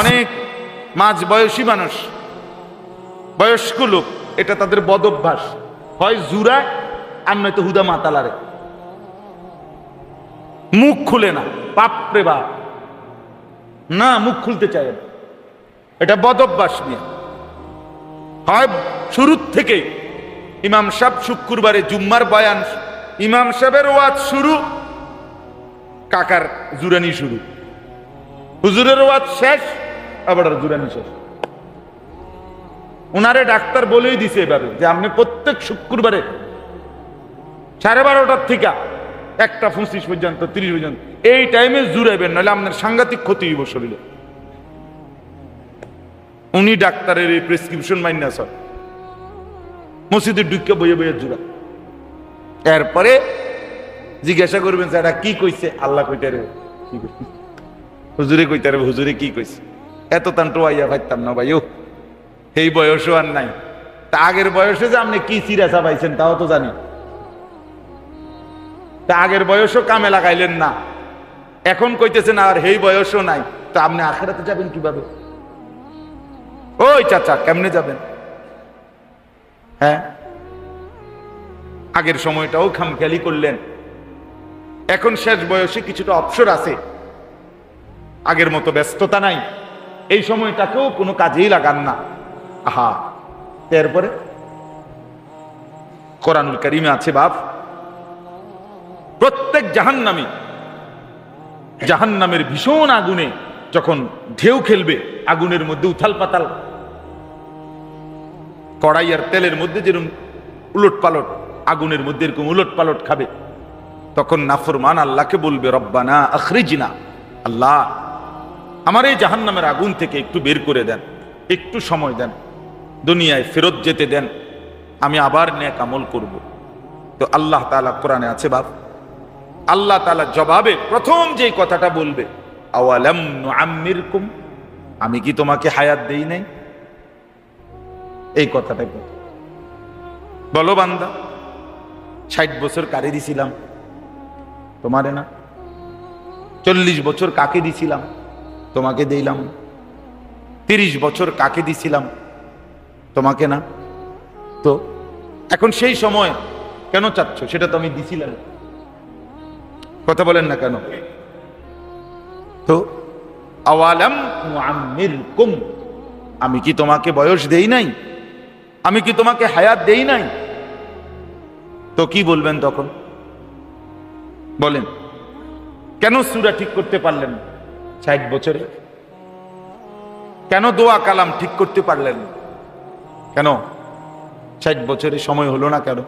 অনেক মাঝ বয়সী মানুষ, বয়স্ক লোক, এটা তাদের বদ অভ্যাস। হয় জুরা, আর নয়তো হুদা মাতালারে। মুখ খুলে না, বাপরে বাপ। না, মুখ খুলতে চায় এটা বদ অভ্যাস নিয়ে। হয় শুরুর থেকে ইমাম সাহেব শুক্রবারে জুম্মার বয়ান, ইমাম সাহেবের ওয়াজ শুরু, কাকার জুরানি শুরু। হুজুরের ওয়াজ শেষ আবার জুরানি শেষ ওনারে ডাক্তার বলেই দিছে এভাবে, যে আপনি প্রত্যেক শুক্রবারে সাড়ে বারোটার থেকে একটা পঁচিশ পর্যন্ত, তিরিশ পর্যন্ত, এই টাইমে জুড়াইবেন, নাহলে আপনার সাংঘাতিক ক্ষতি হইব শরীরে। উনি ডাক্তারের এই প্রেসক্রিপশন মাইনা স্যার মসজিদে ঢুকে বইয়ে বইয়ে জুড়া। এরপরে জিজ্ঞাসা করবেন স্যার কি কইছে? আল্লাহ কইতে রে কি কইছে? হুজুরে কইতে রে হুজুরে কি কইছে? এত তান্টো আইয়া পাইতাম না ভাই ও এই বয়সও আর নাই। তা আগের বয়সে যে আপনি কি সিরাসা পাইছেন তাও তো জানি। তা আগের বয়সও কামে লাগাইলেন না। এখন কইতেছেন আর এই বয়সও নাই। তা আপনি আখেরাতে যাবেন কীভাবে? ওই চাচা, কেমনে যাবেন? হ্যাঁ? আগের সময়টাও খামখেয়ালি করলেন। এখন শেষ বয়সে কিছুটা অবসর আছে। আগের মতো ব্যস্ততা নাই। এই সময়টাকেও কোনো কাজেই লাগান না। আহা, এরপরে? কোরআনুল করিমে আছে বাপ, প্রত্যেক জাহান্নামী, জাহান্নামের ভীষণ আগুনে যখন ঢেউ খেলবে, আগুনের মধ্যে উথাল পাতাল কড়াই আর তেলের মধ্যে যেরকম উলট পালট আগুনের মধ্যে এরকম উলট পালট খাবে, তখন নাফরমান আল্লাহকে বলবে, রব্বানা আখরিজিনা, আল্লাহ আমার এই জাহান্নামের আগুন থেকে একটু বের করে দেন, একটু সময় দেন, দুনিয়ায় ফেরত যেতে দেন, আমি আবার ন্যাক আমল করব। তো আল্লাহ তাআলা কোরআনে আছে বাপ, আল্লাহ তাআলা জবাবে প্রথম যেই কথাটা বলবে আমি কি তোমাকে হায়াত দেই নাই? এই কথাটা বল। বলো বান্দা, ষাট বছর কারে দিছিলাম? তোমারে না? চল্লিশ বছর কাকে দিছিলাম? তোমাকে দিলাম। তিরিশ বছর কাকে দিছিলাম? তোমাকে না? তো এখন সেই সময় কেন চাচ্ছ? সেটা তো আমি দিছিলাম। কথা বলেন না কেন? তো, আওয়ালাম আমি কি তোমাকে বয়স দেই নাই? আমি কি তোমাকে হায়াত দেই নাই? তো কি বলবেন তখন? বলেন, কেন সুরা ঠিক করতে পারলেন না? ষাট বছরে। কেন দোয়া কালাম ঠিক করতে পারলেন কেন? ষাট বছরে সময় হলো না কেন?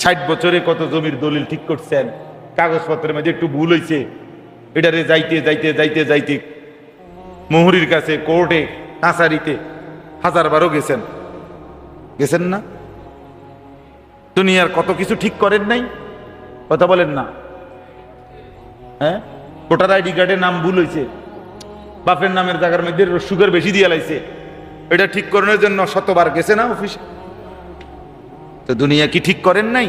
ষাট বছরে কত জমির দলিল ঠিক করছেন? কাগজপত্রের মধ্যে একটু ভুল হয়েছে এটারে যাইতে যাইতে যাইতে যাইতে মোহরির কাছে কোর্টে, কাছারিতে হাজার বারও গেছেন। গেছেন না? দুনিয়ার কত কিছু ঠিক করেন নাই? কথা বলেন না। হ্যাঁ? ভোটার আইডি কার্ডের নাম ভুল হয়েছে বাপের নামের জায়গার মধ্যে সুগার বেশি দিয়ে লাইছে। এটা ঠিক করানোর জন্য শতবার গেছে না অফিসে? তো দুনিয়া কি ঠিক করেন নাই?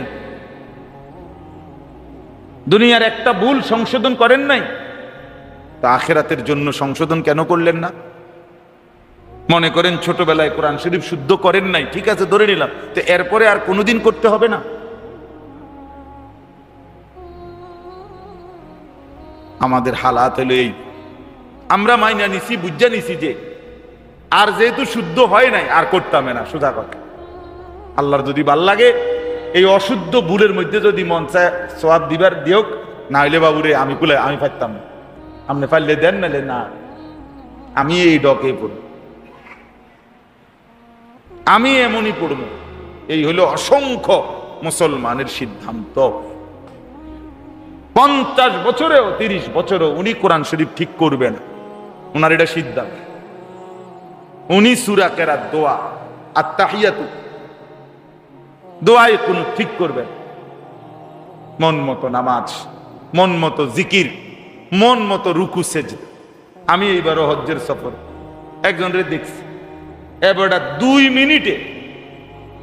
দুনিয়ার একটা ভুল সংশোধন করেন নাই? তা আখেরাতের জন্য সংশোধন কেন করলেন না? মনে করেন ছোটবেলায় কোরআন শরীফ শুদ্ধ করেন নাই। ঠিক আছে, ধরে নিলাম। তো এরপরে আর কোনোদিন করতে হবে না? আমাদের হালাত হলো এই। আমরা মাইনা নিছি, বুঝা নিছি যে আর যেহেতু শুদ্ধ হয় নাই, আর করতাম না সুধা কথা। আল্লাহর যদি ভালো লাগে, এই অশুদ্ধ ভুলের মধ্যে যদি মন চায় সোয়াব দিবার দিওক না হইলে বাবুরে আমি কুলে, আমি পারতাম না। আপনি পারলে দেন নালে না। আমি এই ডকে পড়ব। আমি এমনই পড়ব। এই হলো অসংখ্য মুসলমানের সিদ্ধান্ত। পঞ্চাশ বছরেও, তিরিশ বছরেও উনি কোরআন শরীফ ঠিক করবেন ওনার এটা সিদ্ধান্ত। উনি সুরা কেরাত দোয়া আর তাহিয়াতু দোয়ায় কোন ঠিক করবেন মন মতো নামাজ, মন মতো জিকির, মন মতো রুকু সেজ আমি এইবারও হজ্জের সফর। একজনের দেখছি। এবারটা দুই মিনিটে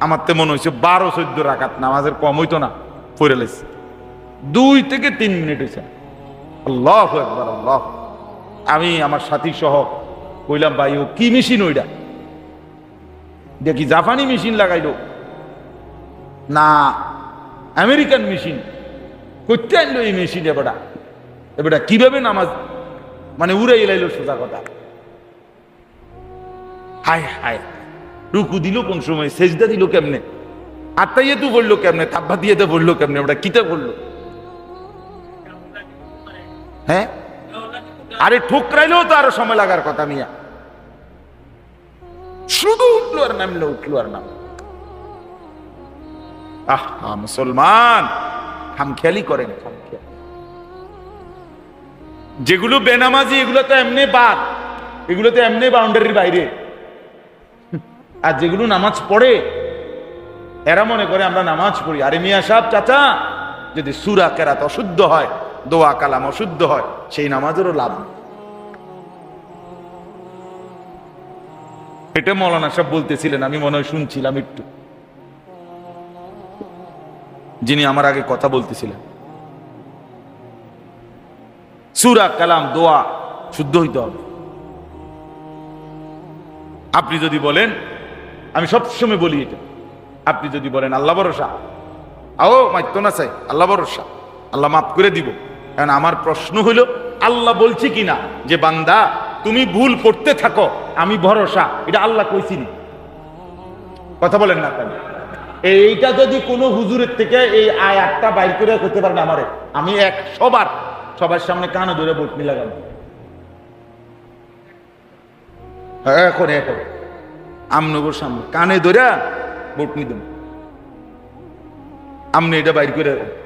আমার তো মনে হয়েছে বারো, চোদ্দ রাখাত নামাজের কম হইতো না, পড়ে লাইছে দুই থেকে তিন মিনিট হয়েছে। আল্লাহ একবার আল্লাহ আমি আমার সাথী সহ কইলাম, ভাই, ও কি মেশিন ওইটা দেখি জাপানি মেশিন লাগাইলো। না, আমেরিকান মেশিন। করতে আনলো এই মেশিন এবারটা এবারটা কীভাবে নামাজ মানে উড়ে এলাইলো সোজা কথা। হায় হায়, রুকু দিল কোন সময়, সেজদা দিল কেমনে? আত্মাইয়ে তু বলল কেমনে? তাব্বা দিয়ে তো বলল কেমনে? ওটা কিতা বলল। হ্যাঁ? আরে ঠুকরাইলেও তো আরও সময় লাগার কথা মিয়া। শুধু উঠল আর নামলো, উঠল আর নাম আহ মুসলমান, খামখেয়ালি করেন যেগুলো বেনামাজি, এগুলো তো এমনি বাদ। এগুলো তো এমনি বাউন্ডারির বাইরে। আর যেগুলো নামাজ পড়ে, এরা মনে করে আমরা নামাজ পড়ি। আরে মিয়া সাহেব, চাচা, যদি সুরা কেরাত অশুদ্ধ হয় দোয়া কালাম অশুদ্ধ হয়, সেই নামাজেরও লাভ এটা মৌলানা সাহেব বলতেছিলেন, আমি মনে হয় শুনছিলাম একটু। যিনি আমার আগে কথা বলতেছিলেন। সুরা কালাম, দোয়া, শুদ্ধ হইতে হবে। আপনি যদি বলেন, আমি সবসময় বলি এটা। আপনি যদি বলেন, আল্লাহ ভরসা। আও মাইত্য না চাই আল্লাহ ভরসা। আল্লাহ মাফ করে দিব। কারণ আমার প্রশ্ন হইল আল্লাহ বলছি কিনা? যে বান্দা তুমি ভুল করতে থাকো আমি ভরসা এটা আল্লাহ কইছিনি কথা বলেন না কেন? এইটা যদি কোনো হুজুরের থেকে এই আয়াতটা বাইর করে করতে পারেন আমারে। আমি এক সবার সবার সামনে কানে ধরে বটনি লাগাবো। হ্যাঁ, এখন এখন। আমনগর সামনে। কানে ধরে বটনি দেব। আমনে এটা বাইর করে।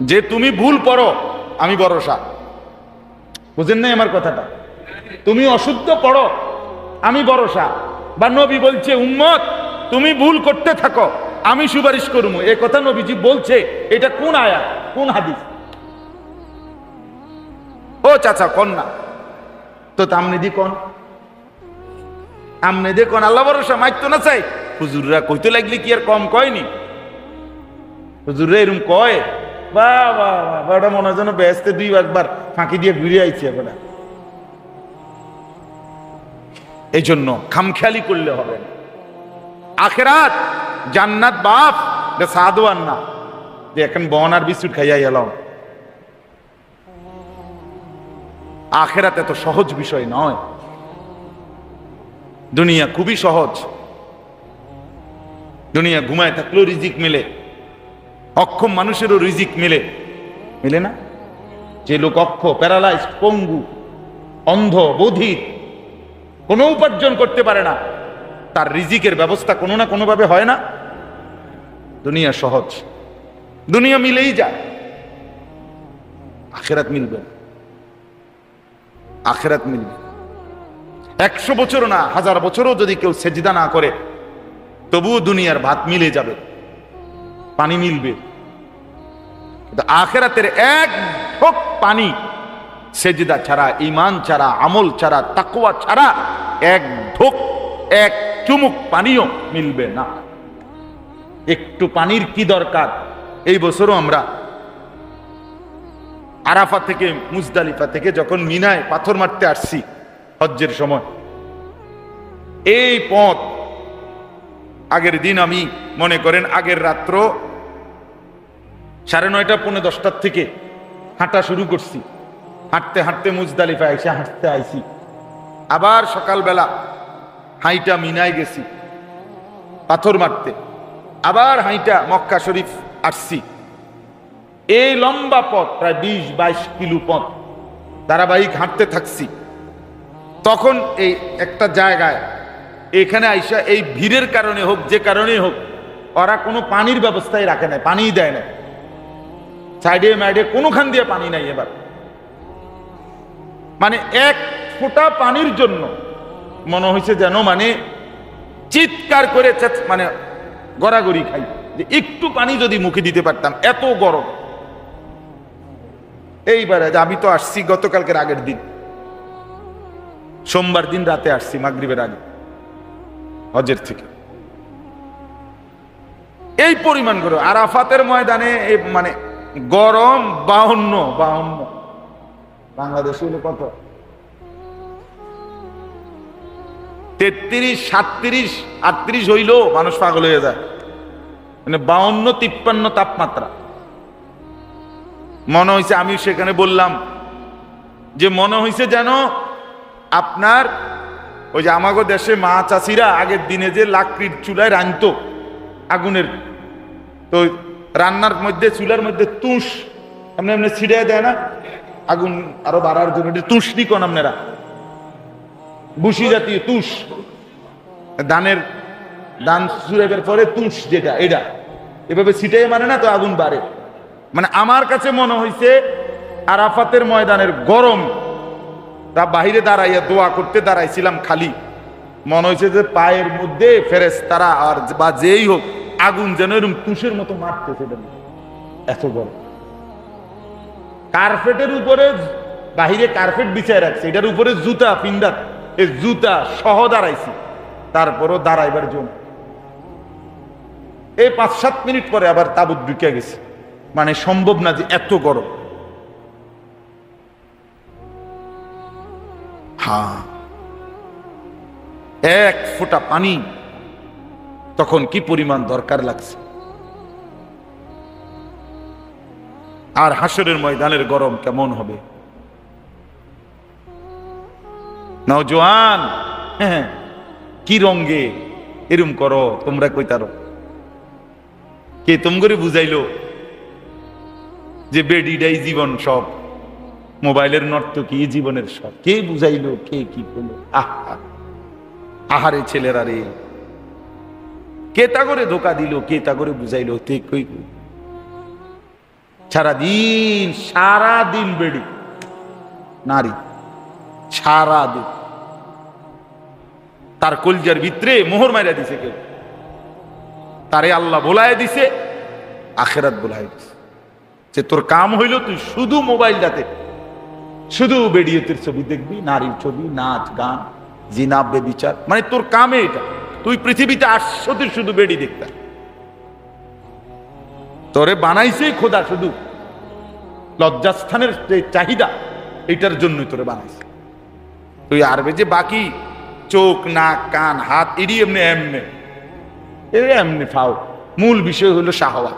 যে তুমি ভুল পড়ো, আমি ভরসা। বুঝেন নাই আমার কথাটা? তুমি অশুদ্ধ পড়ো, আমি ভরসা। বা নবী বলছে, উম্মত, তুমি ভুল করতে থাকো, আমি সুপারিশ করব। এ কথা নবীজি বলছে, এটা কোন আয়া কোন হাদিস? ও চাচা কন্যা তো আমনে দি কোন? আমনে দে কোন? আল্লাহ ভরসা মাইতো না চাই? হুজুররা কইতে লাগলে কি আর কম কয়নি? হুজুররা এরম কয়? বা বা বা ওটা মনে হয় যেন ব্যস্তে দুই একবার ফাঁকি দিয়ে ঘুরে আইছি এখন এই জন্য খামখেয়ালি করলে হবে আখেরাত জান্নাত বাপ, এটা সাধুয়ান না। যে এখন বন আর বিস্কুট খাইয়া এলাম। আখেরাত এত সহজ বিষয় নয়। দুনিয়া খুবই সহজ। দুনিয়া ঘুমায় থাকলেও রিজিক মেলে। অক্ষম মানুষেরও রিজিক মেলে। মেলে না? যে লোক অক্ষ প্যারালাইজ পঙ্গু, অন্ধ বধির কোনো উপার্জন করতে পারে না, তার রিজিকের ব্যবস্থা কোনো না কোনোভাবে হয় না। দুনিয়া সহজ। দুনিয়া মিলেই যায়। আখেরাত মিলবে আখেরাত মিলবে একশো বছরও না, হাজার বছরও যদি কেউ সেজদা না করে, তবুও দুনিয়ার ভাত মিলে যাবে। পানি মিলবে। আখেরাতের এক ঢোক পানি সেজদা ছাড়া ইমান ছাড়া, আমল ছাড়া তাকুয়া ছাড়া এক ঢোক, এক চুমুক পানিও মিলবে না। একটু পানির কি দরকার? এই বছরও আমরা আরাফা থেকে, মুজদালিফা থেকে যখন মিনায় পাথর মারতে আসছি হজ্জের সময়, এই পথ আগের দিন আমি মনে করেন আগের রাত্র সাড়ে নয়টা, পৌনে দশটার থেকে হাঁটা শুরু করছি। হাঁটতে হাঁটতে মুজদালিফা এসে হাঁটতে আইছি। আবার সকালবেলা হাইটা মিনায় গেছি, পাথর মারতে। আবার হাইটা মক্কা শরীফ আসছি। এই লম্বা পথ, প্রায় বিশ, বাইশ কিলো পথ ধারাবাহিক হাঁটতে থাকছি। তখন এই একটা জায়গায় এখানে আইসা এই ভিড়ের কারণে হোক, যে কারণেই হোক, ওরা কোনো পানির ব্যবস্থাই রাখে না পানিই দেয় না সাইডে মাইডে কোনোখান দিয়ে পানি নাই এবার। মানে এক ফোঁটা পানির জন্য মনে হয়েছে যেন মানে চিৎকার করে মানে গড়াগড়ি খাই। যে একটু পানি যদি মুখে দিতে পারতাম, এত গরম। এইবারে আমি তো আসছি গতকালকের আগের দিন। সোমবার দিন রাতে আসছি মাগরিবের আগে, হজের থেকে। এই পরিমাণ করে আরাফাতের ময়দানে মানে গরম বাউন্ন বাউন্ন। বাংলাদেশে হলো কত? তেত্রিশ, সাতত্রিশ, আটত্রিশ হইলেও মানুষ পাগল হয়ে যায়। মানে বাউন্ন, তিপ্পান্ন তাপমাত্রা। মনে হয়েছে আমি সেখানে বললাম যে মনে হয়েছে যেন আপনার ওই যে আমাগো দেশে মা চাষিরা আগের দিনে যে লাকড়ির চুলায় রাঁধতো আগুনের, তো রান্নার মধ্যে, চুলার মধ্যে তুষ, এমনি এমনি ছিড়ে দেয় না? আগুন আরও বাড়ার জন্য তুষনি কোন আপনারা? বুসি জাতীয় তুষ। ধানের ধান চুরাইবার পরে তুষ যেটা, এটা। এভাবে ছিটাই মানে না তো আগুন বাড়ে। মানে আমার কাছে মনে হয়েছে আরাফাতের ময়দানের গরম, তা বাহিরে দাঁড়াইয়া দোয়া করতে দাঁড়াইছিলাম খালি। মনে হয়েছে যে পায়ের মধ্যে ফেরেস তারা আর বা যেই হোক আগুন যেন এরকম তুষের মতো মারতেছে। এত গরম কার্পেটের উপরে বাহিরে কার্পেট বিছায় রাখছে। এটার উপরে জুতা পিন্ডার এই জুতা সহ দাঁড়াইছি। তারপরও দাঁড়াইবার জন্য এই পাঁচ সাত মিনিট পরে আবার তাবুত ঢুকে গেছে। মানে সম্ভব না যে এত গরম। হ্যাঁ এক ফোঁটা পানি। তখন কি পরিমাণ দরকার লাগছে? আর হাসরের ময়দানের গরম কেমন হবে? নওজোয়ান হ্যাঁ কি রঙ্গে এরম করো, তোমরা কইতারো কে তোমগরে বুঝাইলো? যে বেডিটাই জীবন সব, মোবাইলের নর্ত কি জীবনের সব? কে বুঝাইলো, কে কি করল আহা, আহারে ছেলেরা রে। কে তা করে ধোকা দিল কে তা করে বুঝাইলো, তে কই সারাদিন সারাদিন বেডি, নারী, সারাদিন। তার কলজার ভিতরে মোহর মাইরা দিছে কেউ। তারে আল্লাহ বোলায় দিছে, আখেরাত বোলায় দিছে। যে তোর কাম হইল তুই শুধু মোবাইলটাতে শুধু বেডিয়েতের ছবি দেখবি, নারীর ছবি, নাচ, গান জিনাব বিচার মানে তোর কামে এটা। তুই পৃথিবীতে আসছো শুধু বেডি দেখতে। তোরে বানাইছেই খোদা শুধু। লজ্জাস্থানের যে চাহিদা এটার জন্যই তোরে বানাইছে। তুই আরবে যে বাকি, চোখ, নাক, কান, হাত এডি এমনি এমনি। এ এমনি ফাও। মূল বিষয় হলো শাহওয়া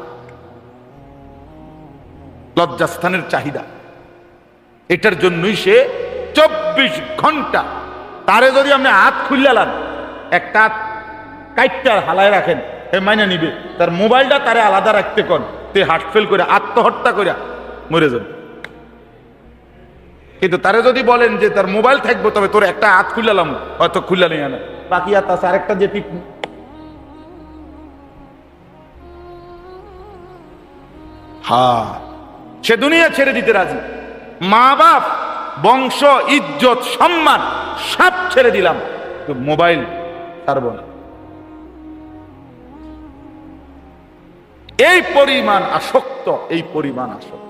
লজ্জাস্থানের চাহিদা। এটার জন্যই সে চব্বিশ ঘণ্টা, তারে যদি আপনি হাত খুললাম একটা হাত কাইটটার হালায় রাখেন এ মাইনে নিবে। তার মোবাইলটা তারে আলাদা রাখতে কন। তে হার্ট ফেল করে আত্মহত্যা করে মরে যাবে। কিন্তু তারে যদি বলেন যে তার মোবাইল থাকব, তবে তোর একটা হাত খুললাম হয়তো খুললা নেই আনা। বাকি হাত আছে, আরেকটা যে পিক হা সে দুনিয়া ছেড়ে দিতে রাজি। মা বাপ, বংশ, ইজ্জত, সম্মান, সব ছেড়ে দিলাম। তো মোবাইল ছাড়ব না। এই পরিমাণ আসক্ত, এই পরিমাণ আসক্ত।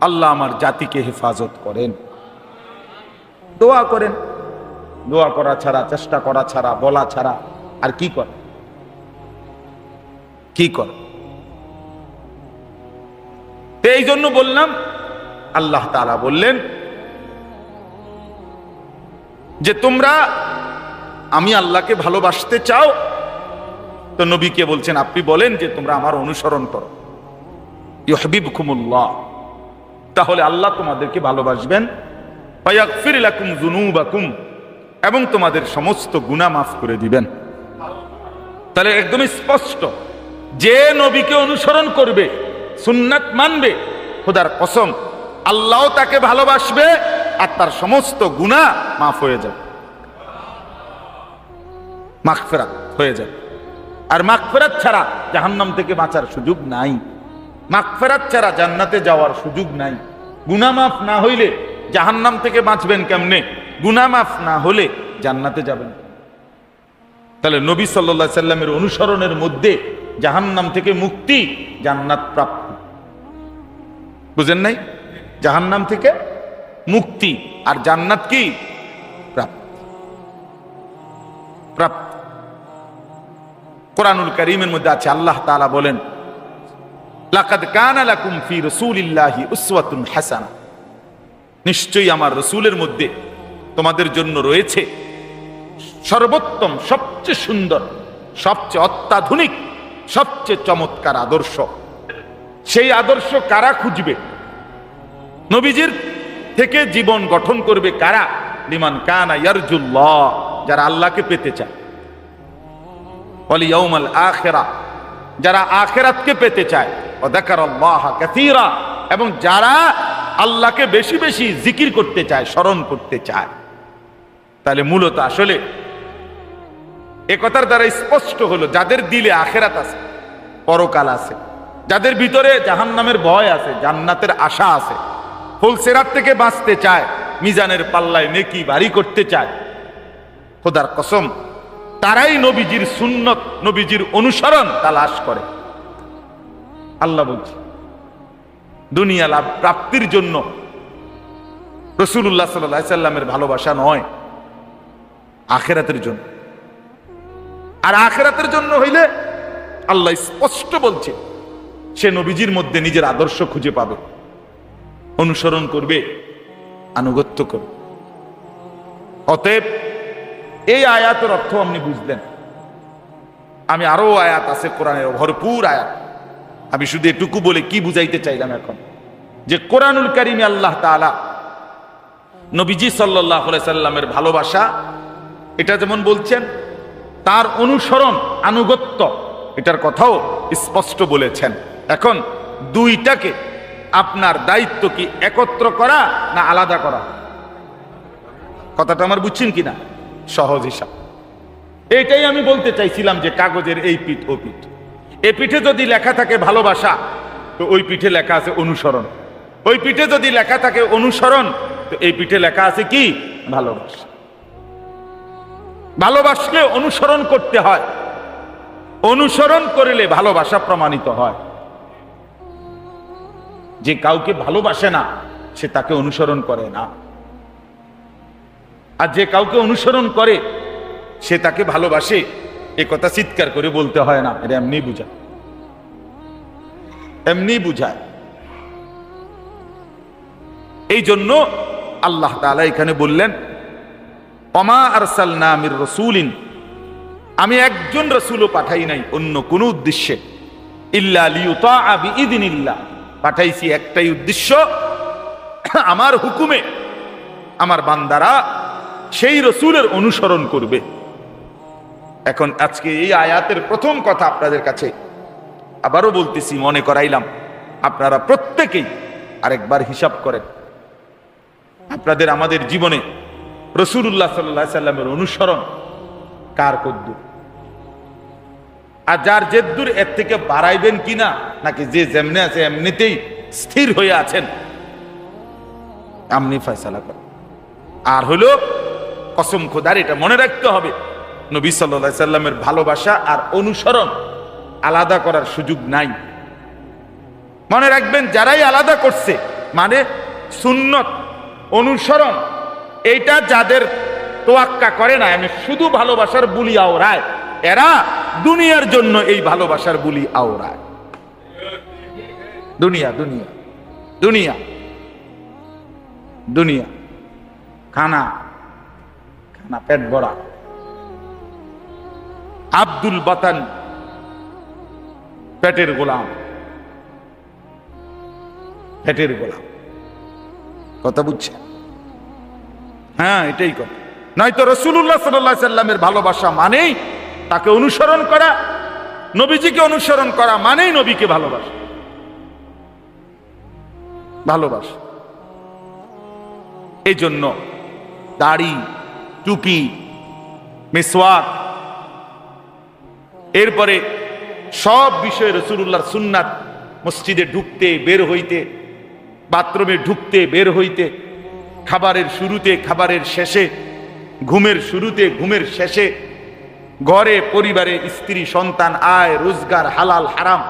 আল্লাহ আমার জাতিকে হেফাজত করেন। দোয়া করেন। দোয়া করা ছাড়া, চেষ্টা করা ছাড়া, বলা ছাড়া আর কি করে? কি করে? এই জন্য বললাম আল্লাহ তাআলা বললেন যে তোমরা, আমি আল্লাহকে ভালোবাসতে চাও? তো নবীকে বলছেন, আপনি বলেন যে তোমরা আমার অনুসরণ করো। ইউহিবকুমুল্লাহ তাহলে আল্লাহ তোমাদেরকে ভালোবাসবেন। এবং তোমাদের সমস্ত গুনাহ মাফ করে দিবেন। তাহলে একদমই স্পষ্ট, যে নবীকে অনুসরণ করবে, সুন্নাত মানবে, খোদার কসম আল্লাহ তাকে ভালোবাসবে আর তার সমস্ত গুনাহ মাফ হয়ে যাবে। মাগফিরাত হয়ে যাবে। আর মাগফিরাত ছাড়া জাহান্নাম থেকে বাঁচার সুযোগ নাই। মাগফিরাত ছাড়া জান্নাতে যাওয়ার সুযোগ নাই। গুনাহ মাফ না হইলে জাহান্নাম থেকে বাঁচবেন কেমনে? গুনাহ মাফ না হলে জান্নাতে যাবেন। তাহলে নবী সাল্লা সাল্লামের অনুসরণের মধ্যে জাহান্নাম থেকে মুক্তি জান্নাত প্রাপ্তি। বুঝেন নাই? জাহান্নাম থেকে মুক্তি আর জান্নাত কি? প্রাপ্তি। প্রাপ্ত। কোরআনুল করিমের মধ্যে আছে, আল্লাহ তাআলা বলেন, লাকাদ কানা লাকুম ফি রাসূলিল্লাহি উসওয়াতুন হাসানা। নিশ্চয়ই আমার রসুলের মধ্যে তোমাদের জন্য রয়েছে সর্বোত্তম, সবচেয়ে সুন্দর, সবচেয়ে অত্যাধুনিক, সবচেয়ে চমৎকার আদর্শ। সেই আদর্শ কারা খুঁজবে? নবীজির থেকে জীবন গঠন করবে কারা? লিমান কানা ইয়ারজুল্লাহ, যারা আল্লাহকে পেতে চায়। ওয়ালিয়াউমাল আখিরা, যারা আখেরাতকে পেতে চায়। ও দেখার আল্লাহ কাসীরা, এবং যারা আল্লাহকে বেশি বেশি জিকির করতে চায়, স্মরণ করতে চায়। তাহলে মূলত আসলে এ কথার দ্বারা স্পষ্ট হলো, যাদের দিলে আখেরাত আছে, পরকাল আছে, যাদের ভিতরে জাহান্নামের ভয় আছে, জান্নাতের আশা আছে ফুলসেরাত থেকে বাঁচতে চায়, মিজানের পাল্লায় নেকি ভারী করতে চায়। খোদার কসম, তারাই নবীজির সুন্নত, নবীজির অনুসরণ তালাশ করে। আল্লাহ বলছি, দুনিয়া লাভ প্রাপ্তির জন্য রসুল্লাহ সাল্লাহ সাল্লামের ভালোবাসা নয়, আখেরাতের জন্য। আর আখেরাতের জন্য হইলে আল্লাহ স্পষ্ট বলছে, সে নবীজির মধ্যে নিজের আদর্শ খুঁজে পাবে। অনুসরণ করবে, আনুগত্য করবে। অতএব এই আয়াতের অর্থ আপনি বুঝলেন। আমি আরও আয়াত আছে কোরআনের, ভরপুর আয়াত। আমি শুধু এটুকু বলে কি বুঝাইতে চাইলাম এখন? যে কোরআনুল কারিমে আল্লাহ তাআলা নবীজি সাল্লাহ সাল্লামের ভালোবাসা, এটা যেমন বলছেন, তার অনুসরণ, আনুগত্য, এটার কথাও স্পষ্ট বলেছেন। এখন দুইটাকে আপনার দায়িত্ব কি একত্র করা না আলাদা করা? কথাটা আমার বুঝছেন কিনা? সহজ হিসাব। এটাই আমি বলতে চাইছিলাম যে কাগজের এই পিঠ, ও পিঠ। এ পিঠে যদি লেখা থাকে ভালোবাসা, তো ওই পিঠে লেখা আছে অনুসরণ। ওই পিঠে যদি লেখা থাকে অনুসরণ, তো এই পিঠে লেখা আছে কি? ভালোবাসা। ভালোবাসলে অনুসরণ করতে হয়। অনুসরণ করলে ভালোবাসা প্রমাণিত হয়। যে কাউকে ভালোবাসে না, সে তাকে অনুসরণ করে না। আর যে কাউকে অনুসরণ করে, সে তাকে ভালোবাসে, এ কথা চিৎকার করে বলতে হয় না এটা এমনি বুঝায়। এমনি বুঝায়। এই জন্য আল্লাহ তালা এখানে বললেন অমা আরসালনা আমির রসুলিন আমি একজন রসুলও পাঠাই নাই অন্য কোনো উদ্দেশ্যে, ইল্লা লিউতা বিইদিনিল্লাহ পাঠাইছি একটাই উদ্দেশ্য, আমার হুকুমে আমার বান্দারা সেই রসুলের অনুসরণ করবে। এখন আজকে এই আয়াতের প্রথম কথা আপনাদের কাছে আবারও বলতেছি, মনে করাইলাম, আপনারা প্রত্যেকেই আরেকবার হিসাব করেন। আপনাদের আমাদের জীবনে রসুল্লাহ সাল্লাহ সাল্লামের অনুসরণ কার কদ্দুর? আর যার জেদ্দুর এর থেকে বাড়াইবেন কিনা, নাকি যে যেমনে আছে এমনিতেই স্থির হয়ে আছেন? আমনি ফয়সালা করেন। আর হলো, কসম খোদার, এটা মনে রাখতে হবে, নবী সাল্লা সাল্লামের ভালোবাসা আর অনুসরণ আলাদা করার সুযোগ নাই। মনে রাখবেন, যারাই আলাদা করছে মানে সুন্নত, অনুসরণ, এইটা যাদের তোয়াক্কা করে না আমি শুধু ভালোবাসার বুলি আওরায় এরা দুনিয়ার জন্য এই ভালোবাসার বুলি আওরায় দুনিয়া দুনিয়া দুনিয়া দুনিয়া। খানা খানা পেট ভরা। আব্দুল বাতান পেটের গোলাম। পেটের গোলাম। কথা বুঝছে হ্যাঁ এটাই কথা। নয়তো রসুল্লাহ সাল্লাহ সাল্লামের ভালোবাসা মানেই তাকে অনুসরণ করা, নবীজিকে অনুসরণ করা মানেই নবীকে ভালোবাসা। ভালোবাসা। এই জন্য দাড়ি, টুপি, মিসওয়াক, এরপরে সব বিষয়ে রসুল্লাহর সুন্নাত মসজিদে ঢুকতে বের হইতে, বাথরুমে ঢুকতে বের হইতে, খাবারের শুরুতে, খাবারের শেষে, ঘুমের শুরুতে, ঘুমের শেষে ঘরে, পরিবারে, স্ত্রী, সন্তান, আয়, রোজগার, হালাল, হারাম।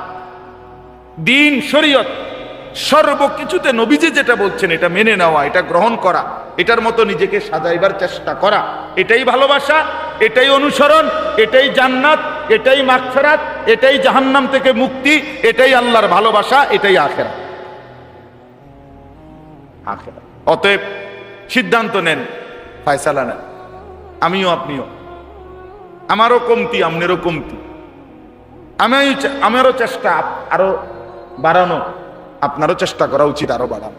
দিন, শরীয়ত, সর্বকিছুতে নবীজি যেটা বলছেন, এটা মেনে নেওয়া, এটা গ্রহণ করা, এটার মতো নিজেকে সাজাইবার চেষ্টা করা। এটাই ভালোবাসা, এটাই অনুসরণ, এটাই জান্নাত, এটাই মাগফেরাত, এটাই জাহান্নাম থেকে মুক্তি, এটাই আল্লাহর ভালোবাসা, এটাই আখেরা আখেরা অতএব সিদ্ধান্ত নেন, ফায়সালা নেন। আমিও আপনিও। আমারও কমতি আপনারও কমতি। আমি আমারও চেষ্টা আরও বাড়ানো। আপনারও চেষ্টা করা উচিত আরও বাড়ানো।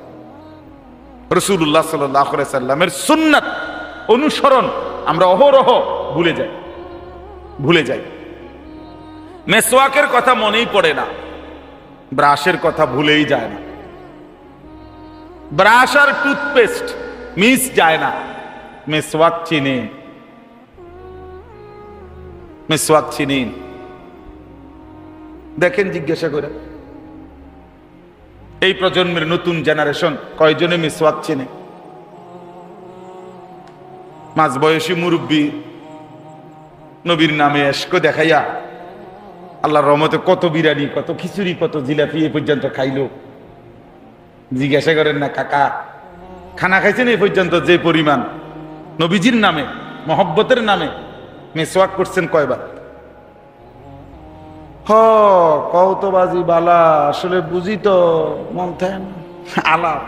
রসুল্লাহ সাল্লামের সুন্নাত অনুসরণ আমরা অহরহ ভুলে যাই। ভুলে যাই। মেসওয়াকের কথা মনেই পড়ে না। ব্রাশের কথা ভুলেই যায় না। ব্রাশ আর টুথপেস্ট মিস যায় না। মেসওয়াক চিনে। মেসওয়াক চিনি দেখেন, জিজ্ঞাসা করে। এই প্রজন্মের নতুন জেনারেশন কয়জনে মিসওয়াক চেনে? মাঝ বয়সী মুরব্বী, নবীর নামে এসকো দেখাইয়া আল্লাহর রহমতে কত বিরিয়ানি, কত খিচুড়ি, কত জিলাপি এ পর্যন্ত খাইলো। জিজ্ঞাসা করেন না, কাকা, খানা খাইছেন এই পর্যন্ত যে পরিমাণ? নবীজির নামে, মহব্বতের নামে মেসওয়াক করছেন কয়বার? হ কৌতবাজি বালা, আসলে বুঝি তো, মন আলাপ।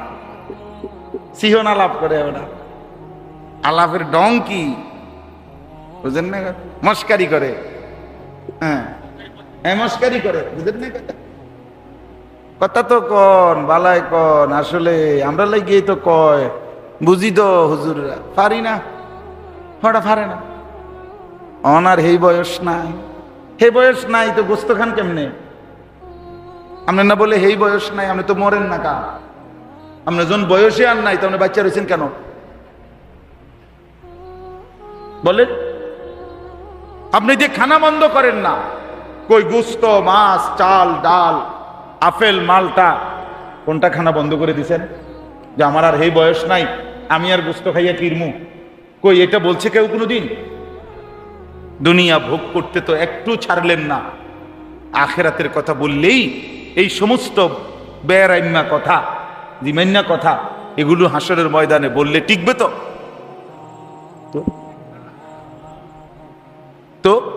সিহন আলাপ করে ওরা আলাপের ডং কি? বুঝেন না মস্কারি করে। হ্যাঁ। হ্যাঁ মস্কারি করে, বুঝেন না কথা? তো কন, বালাই কন, আসলে আমরা লাগিয়ে তো কয়। বুঝি তো হুজুররা, পারি না? হটা পারে না। অনার হেই বয়স নাই। হে বয়স নাই তো গোস্ত খান কেমনে? আপনি না বলে হেই বয়স নাই আপনি তো মরেন না কা আপনি যখন বয়সে আর নাই তখন বাচ্চা রয়েছেন কেন? বলেন। আপনি যে খানা বন্ধ করেন না, কই গুস্ত, মাছ, চাল, ডাল, আপেল, মালটা, কোনটা খানা বন্ধ করে দিছেন? যে আমার আর হেই বয়স নাই, আমি আর গুস্ত খাইয়া কিরমু কই এটা বলছে কেউ কোনোদিন? দুনিয়া ভোগ করতে তো একটু ছাড়লেন না। আখেরাতের কথা বললেই এই সমস্ত বেড়াইম্যা কথা জিমান্যা কথা, এগুলো হাসরের ময়দানে বললে টিকবে তো? তো-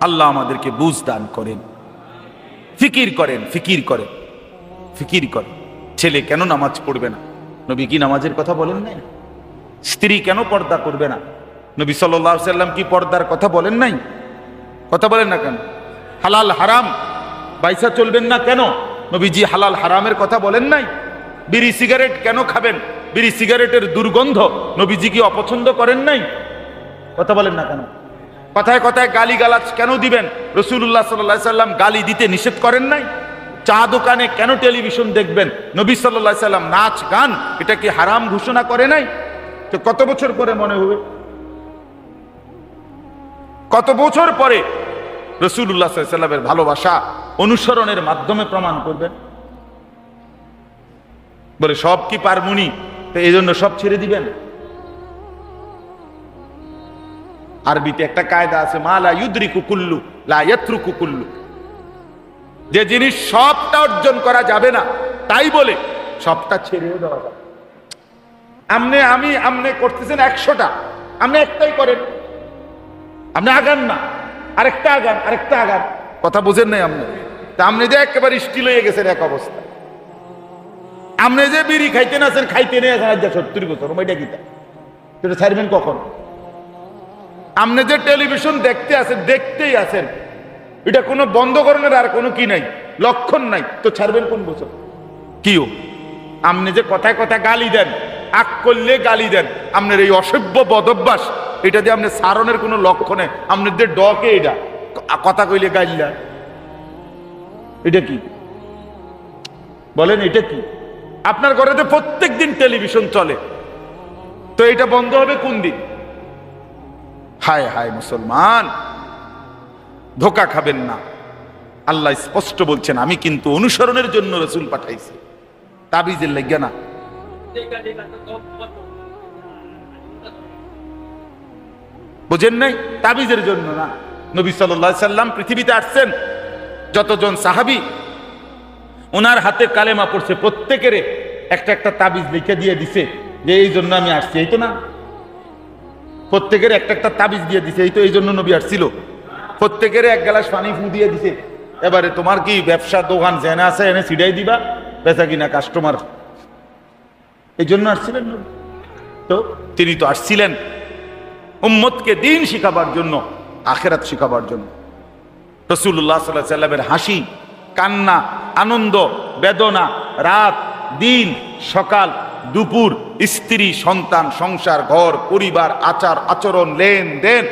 আল্লাহ আমাদেরকে বুঝ দান করেন। ফিকির করেন ফিকির করেন ফিকির করেন। ছেলে কেন নামাজ পড়বে না? নবী কি নামাজের কথা বলেন নাই? স্ত্রী কেন পর্দা করবে না? নবী সাল্লাহ সাল্লাম কি পর্দার কথা বলেন নাই? কথা বলেন না কেন? হালাল হারাম? বাইসা চলবেন না কেন? নবীজি হালাল হারামের কথা বলেন নাই? বিড়ি সিগারেট কেন খাবেন? বিড়ি সিগারেটের দুর্গন্ধ নবীজি কি অপছন্দ করেন নাই? কথা বলেন না কেন? কথায় কথায় গালি গালাজ কেন দিবেন? রসুল্লাহ সাল্লাহ সাল্লাম গালি দিতে নিষেধ করেন নাই? চা দোকানে কেন টেলিভিশন দেখবেন? নবী সাল্লাহ সাল্লাম নাচ, গান, এটা কি হারাম ঘোষণা করে নাই? তো কত বছর পরে মনে হবে? কত বছর পরে রসুল্লাহ সাল্লামের ভালোবাসা অনুসরণের মাধ্যমে প্রমাণ করবেন? বলে, সব কি পারমুনি? তো এই জন্য সব ছেড়ে দিবেন। আরবিতে একটা কায়দা আছে, মা লা ইউদ্রি কুকুল্লু লা ইয়াত্রু কুকুল্লু যে জিনিস সবটা অর্জন করা যাবে না, তাই বলে সবটা ছেড়েও দেওয়া যাবে আমনে আমি আমনে করতেছেন একশোটা। আপনি একটাই করেন। আপনি আগান না। আরেকটা আগান আরেকটা আগান। কথা বুঝেন নাই আপনি। তা আপনি যে একেবারে স্টিল হয়ে গেছেন এক অবস্থা। আপনি যে বিড়ি খাইতে না আছেন খাইতে নেই আছেন, আজ সত্তর বছর। ওইটা কিতা সেটা ছাড়বেন কখন? আপনি যে টেলিভিশন দেখতে আছেন, দেখতেই আছেন, এটা কোনো বন্ধ করণের আর কোনো কি নাই, লক্ষণ নাই। তো ছাড়বেন কোন বছর? কিও? আপনি যে কথায় কথায় গালি দেন আক করলে গালি দেন। আপনার এই অসভ্য বদভ্যাস, এটা দিয়ে আপনি সারণের কোনো লক্ষ্য নেই আপনাদের ডকে এটা। কথা কইলে গাইলা এটা কি? বলেন, এটা কি? আপনার ঘরে তো প্রত্যেক দিন টেলিভিশন চলে। তো এটা বন্ধ হবে কোন দিন? হায় হায়, মুসলমান! ধোকা খাবেন না। আল্লাহ স্পষ্ট বলছেন, আমি কিন্তু অনুসরণের জন্য রসুল পাঠাইছি। তাবিজের লেগে না। বুঝেন নাই? তাবিজের জন্য না। নবী সাল্লাহ সাল্লাম পৃথিবীতে আসছেন। যতজন সাহাবি ওনার হাতে কালেমা পড়ছে, প্রত্যেকের একটা একটা তাবিজ লিখে দিয়ে দিছে যে, এই জন্য আমি আসছি। এই তো না। প্রত্যেকের একটা একটা তাবিজ দিয়ে দিছে, এই তো এই জন্য নবী আসছিল। প্রত্যেকের এক গ্লাস পানি ফু দিয়ে দিছে। এবারে তোমার কি ব্যবসা দোকান জেনে আছে, এনে ছিটাই দিবা? বেচা কিনা কাস্টমার এই জন্য আসছিলেন। তো তিনি তো আসছিলেন উম্মতকে দিন শিখাবার জন্য, আখেরাত শিখাবার জন্য রসুল্লাহ সাল্লাহ সাল্লামের হাসি, কান্না, আনন্দ, বেদনা, রাত, দিন, সকাল, দুপুর, স্ত্রী, সন্তান, সংসার, ঘর, পরিবার, আচার, আচরণ, লেনদেন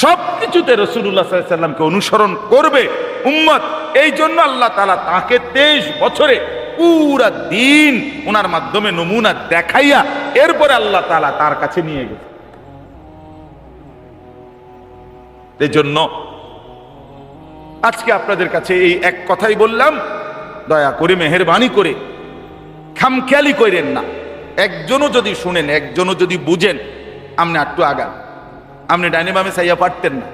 সব কিছুতে রসুল্লাহ সাল্লামকে অনুসরণ করবে উম্মত এই জন্য আল্লাহ তালা তাকে তেইশ বছরে পুরা দিন ওনার মাধ্যমে নমুনা দেখাইয়া এরপরে আল্লাহ তালা তার কাছে নিয়ে গেছে। জন্য আজকে আপনাদের কাছে এই এক কথাই বললাম, দয়া করে মেহরবানি করে খামখেয়ালি করেন না। একজনও যদি শুনেন, একজনও যদি বুঝেন, আপনি একটু আগান। আপনি ডাইনে বামে চাইয়া পারতেন না।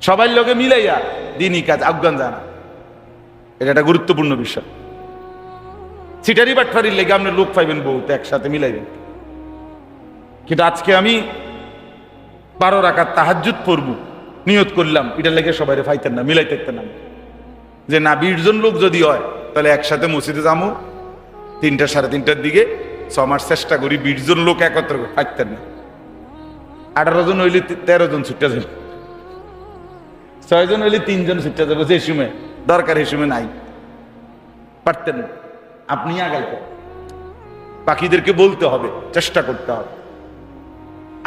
সবাই লোকে মিলাইয়া দিনই কাজ, আফগান জানা। এটা একটা গুরুত্বপূর্ণ বিষয়। সিটারি বাটফারির লেগে আপনি লোক পাইবেন বহুত, একসাথে মিলাইবেন। কিন্তু আজকে আমি বারো রাখার তাহাজুত পড়ব, নিয়ত করলাম এটা লেগে সবাই ফাইতেন না মিলাইতে না। যে না, বিশ জন লোক যদি হয়, তাহলে একসাথে মসজিদে যাব তিনটা সাড়ে তিনটার দিকে, ছ মাস চেষ্টা করি বিশ জন লোক একত্র ফাইতেন না। আঠারো জন হইলে তেরো জন ছুটতে যাবে। ছয়জন হইলে তিনজন ছুটতে যাবে, যে সময় দরকার হিসেবে নাই। পারতেন আপনি আগাইতে পাখিদেরকে বলতে হবে, চেষ্টা করতে হবে।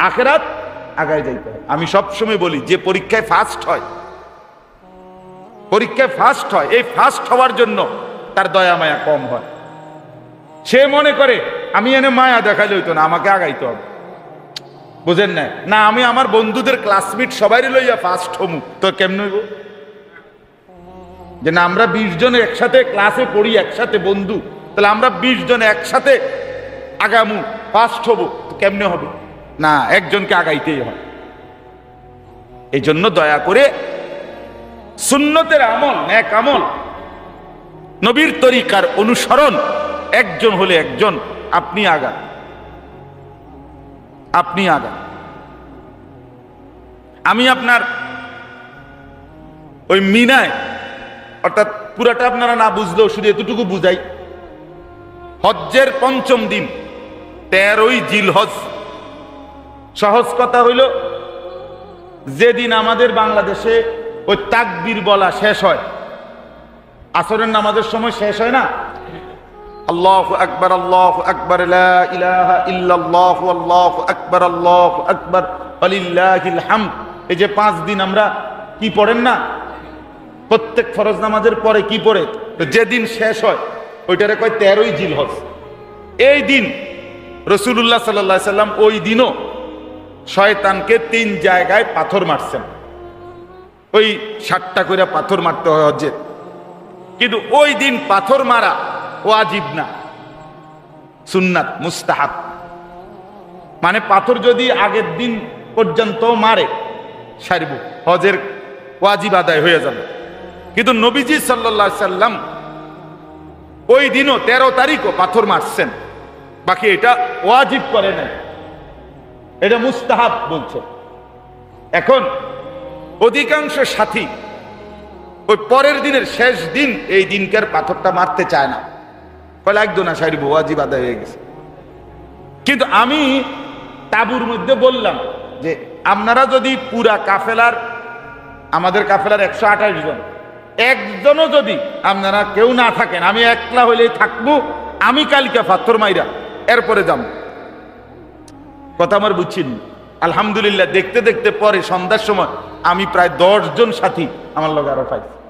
আখেরাত আগায় যাইতে হবে। আমি সবসময় বলি, যে পরীক্ষায় ফার্স্ট হয়, পরীক্ষায় ফার্স্ট হয়, এই ফার্স্ট হওয়ার জন্য তার দয়া মায়া কম হয়। সে মনে করে, আমি এনে মায়া দেখালে হইতো না, আমাকে আগাইতে হবে। বুঝেন না না, আমি আমার বন্ধুদের ক্লাসমেট সবাই লইয়া ফার্স্ট হমু। তো কেমন হইব? যে না, আমরা বিশ জন একসাথে ক্লাসে পড়ি, একসাথে বন্ধু। তাহলে আমরা বিশ জন একসাথে আগামু ফার্স্ট হব কেমনে হবে? না, একজনকে আগাইতেই হয়। এই জন্য দয়া করে সুন্নতের আমল এক আমল, নবীর তরিকার অনুসরণ, একজন হলে একজন, আপনি আগান। আপনি আগান। আমি আপনার ওই মিনায় অর্থাৎ পুরাটা আপনারা না বুঝলেও শুধু এতটুকু বুঝাই। হজ্জের পঞ্চম দিন, তেরোই জিল হজ সহজ কথা হইল, যেদিন আমাদের বাংলাদেশে ওই তাকবীর বলা শেষ হয়, আসরের নামাজের সময় শেষ হয় না? আল্লাহ আকবর আল্লাহ আকবর ইল্লাল্লাহ, আল্লাহ আকবর আল্লাহ আকবর আলিল্লাহিল হামদ। এই যে পাঁচ দিন আমরা কি পড়েন না? প্রত্যেক ফরজ নামাজের পরে কি পড়ে? তো যেদিন শেষ হয়, ওইটারে কয় তেরোই জিল হজ এই দিন রসুল্লাহ সাল্লাহ সাল্লাম ওই দিনও শয়তানকে তিন জায়গায় পাথর মারছেন। ওই ষাটটা করে পাথর মারতে হয় হজ্জে কিন্তু ওই দিন পাথর মারা ওয়াজিব না। সুন্নাত মুস্তাহাব। মানে পাথর যদি আগের দিন পর্যন্ত মারে, সারিব হজের ওয়াজিব আদায় হয়ে যাবে। কিন্তু নবীজি সাল্লাহ সাল্লাম ওই দিনও তেরো তারিখও পাথর মারছেন। বাকি এটা ওয়াজিব করে নাই। এটা মুস্তাহাব বলছে। এখন অধিকাংশ সাথী ওই পরের দিনের শেষ দিন এই দিনকার পাথরটা মারতে চায় না। কয় লাগতো না সারিব ওয়াজিব আদায় হয়ে গেছে। কিন্তু আমি তাবুর মধ্যে বললাম যে, আপনারা যদি পুরা কাফেলার, আমাদের কাফেলার একশো আঠাশ জন একজনও যদি আপনারা কেউ না থাকেন, আমি একলা হইলেই থাকব, আমি কালকে পাথর মাইরা এরপরে যাব কথা আমার বুঝছি আলহামদুলিল্লাহ, দেখতে দেখতে পরে সন্ধ্যার সময় আমি প্রায় দশজন সাথী আমার লগে আরও পাইছি।